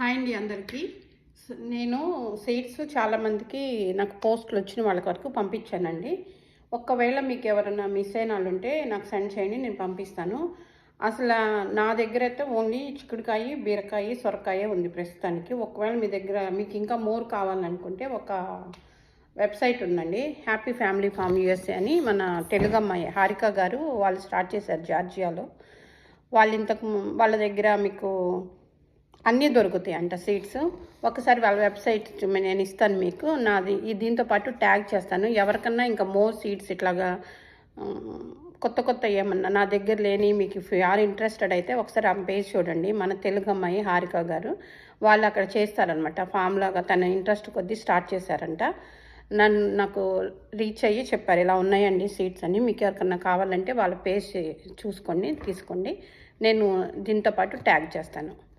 Hi అండి అందరికీ. స- నేను సీట్స్ చాలామందికి నాకు పోస్టులు వచ్చిన వాళ్ళ వరకు పంపించానండి. ఒక్కవేళ మీకు ఎవరైనా మిస్ అయిన వాళ్ళు ఉంటే నాకు సెండ్ చేయండి నేను పంపిస్తాను. అసలు నా దగ్గర అయితే ఓన్లీ చిక్కుడుకాయ బీరకాయ సొరకాయ ఉంది ప్రస్తుతానికి. ఒకవేళ మీ దగ్గర మీకు ఇంకా మోర్ కావాలనుకుంటే ఒక వెబ్సైట్ ఉందండి. హ్యాపీ ఫ్యామిలీ ఫామ్ యూఎస్ఏ అని మన తెలుగు అమ్మాయి హారిక గారు వాళ్ళు స్టార్ట్ చేశారు జార్జియాలో. వాళ్ళు ఇంతకు వాళ్ళ దగ్గర మీకు అన్నీ దొరుకుతాయి అంట సీట్స్ ఒకసారి వాళ్ళ వెబ్సైట్ చూ- నేను ఇస్తాను మీకు. నాది ఈ దీంతో పాటు ట్యాగ్ చేస్తాను. ఎవరికన్నా ఇంకా మోర్ సీట్స్ ఇట్లాగా కొత్త కొత్త ఏమన్నా నా దగ్గర లేని మీకు ఇఫ్ ఆర్ ఇంట్రెస్టెడ్ అయితే ఒకసారి ఆ పేజ్ చూడండి. మన తెలుగు అమ్మాయి హారిక గారు. వాళ్ళు అక్కడ చేస్తారనమాట ఫామ్ లాగా తన ఇంట్రెస్ట్ కొద్దీ స్టార్ట్ చేశారంట. నన్ను నాకు రీచ్ అయ్యి చెప్పారు ఇలా ఉన్నాయండి సీట్స్ అని. మీకు ఎవరికన్నా కావాలంటే వాళ్ళ పేజ్ చూసుకోండి తీసుకోండి. నేను దీంతో పాటు ట్యాగ్ చేస్తాను.